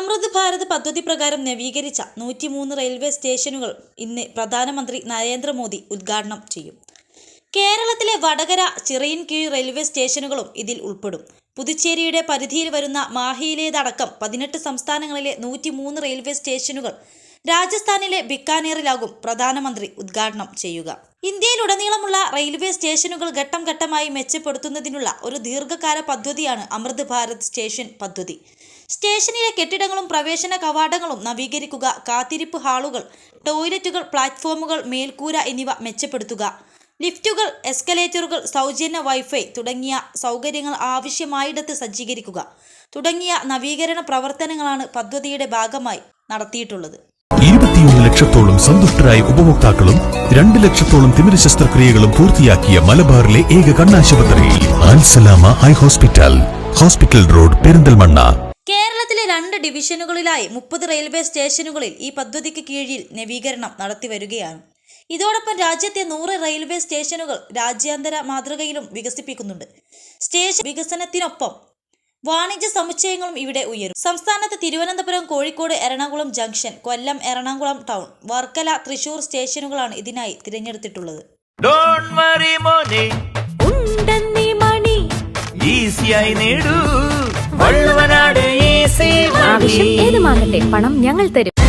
അമൃത് ഭാരത് പദ്ധതി പ്രകാരം നവീകരിച്ച നൂറ്റിമൂന്ന് റെയിൽവേ സ്റ്റേഷനുകൾ ഇന്ന് പ്രധാനമന്ത്രി നരേന്ദ്രമോദി ഉദ്ഘാടനം ചെയ്യും. കേരളത്തിലെ വടകര ചിറയിൻകീഴ് റെയിൽവേ സ്റ്റേഷനുകളും ഇതിൽ ഉൾപ്പെടും. പുതുച്ചേരിയുടെ പരിധിയിൽ വരുന്ന മാഹിയിലേതടക്കം പതിനെട്ട് സംസ്ഥാനങ്ങളിലെ നൂറ്റിമൂന്ന് റെയിൽവേ സ്റ്റേഷനുകൾ രാജസ്ഥാനിലെ ബിക്കാനീറിലാകും പ്രധാനമന്ത്രി ഉദ്ഘാടനം ചെയ്യുക. ഇന്ത്യയിലുടനീളമുള്ള റെയിൽവേ സ്റ്റേഷനുകൾ ഘട്ടം ഘട്ടമായി മെച്ചപ്പെടുത്തുന്നതിനുള്ള ഒരു ദീർഘകാല പദ്ധതിയാണ് അമൃത് ഭാരത് സ്റ്റേഷൻ പദ്ധതി. സ്റ്റേഷനിലെ കെട്ടിടങ്ങളും പ്രവേശന കവാടങ്ങളും നവീകരിക്കുക കാത്തിരിപ്പ് ഹാളുകൾ ടോയ്ലറ്റുകൾ പ്ലാറ്റ്ഫോമുകൾ മേൽക്കൂര എന്നിവ മെച്ചപ്പെടുത്തുക ലിഫ്റ്റുകൾ എസ്കലേറ്ററുകൾ സൗജന്യ വൈഫൈ തുടങ്ങിയ സൗകര്യങ്ങൾ ആവശ്യമായിടത്ത് സജ്ജീകരിക്കുക തുടങ്ങിയ നവീകരണ പ്രവർത്തനങ്ങളാണ് പദ്ധതിയുടെ ഭാഗമായി നടത്തിയിട്ടുള്ളത്. ഇരുപത്തിയൊന്ന് ലക്ഷത്തോളം സന്തുഷ്ടരായ ഉപഭോക്താക്കളും രണ്ട് ലക്ഷത്തോളം തിമിര ശസ്ത്രക്രിയകളും പൂർത്തിയാക്കിയ മലബാറിലെ ഏക കണ്ണാശുപത്രി Alsalama eye hospital hospital road Perinthalmanna. കേരളത്തിലെ രണ്ട് ഡിവിഷനുകളിലായി മുപ്പത് റെയിൽവേ സ്റ്റേഷനുകളിൽ ഈ പദ്ധതിക്ക് കീഴിൽ നവീകരണം നടത്തിവരികയാണ് ഇതോടൊപ്പം രാജ്യത്തെ നൂറ് റെയിൽവേ സ്റ്റേഷനുകൾ രാജ്യാന്തര മാതൃകയിലും വികസിപ്പിക്കുന്നുണ്ട്. സ്റ്റേഷൻ വികസനത്തിനൊപ്പം വാണിജ്യ സമുച്ചയങ്ങളും ഇവിടെ ഉയരും. സംസ്ഥാനത്ത് തിരുവനന്തപുരം കോഴിക്കോട് എറണാകുളം ജംഗ്ഷൻ കൊല്ലം എറണാകുളം ടൗൺ വർക്കല തൃശൂർ സ്റ്റേഷനുകളാണ് ഇതിനായി തിരഞ്ഞെടുത്തിട്ടുള്ളത്. ഡോണ്ട് വറി മോനെ. ഉണ്ടെന്നീ മണി. ഈസിയായി നേടൂ. വള്ളുവനാട് ഈസി ആവശ്യം ഏതുമാകട്ടെ പണം ഞങ്ങൾ തരും.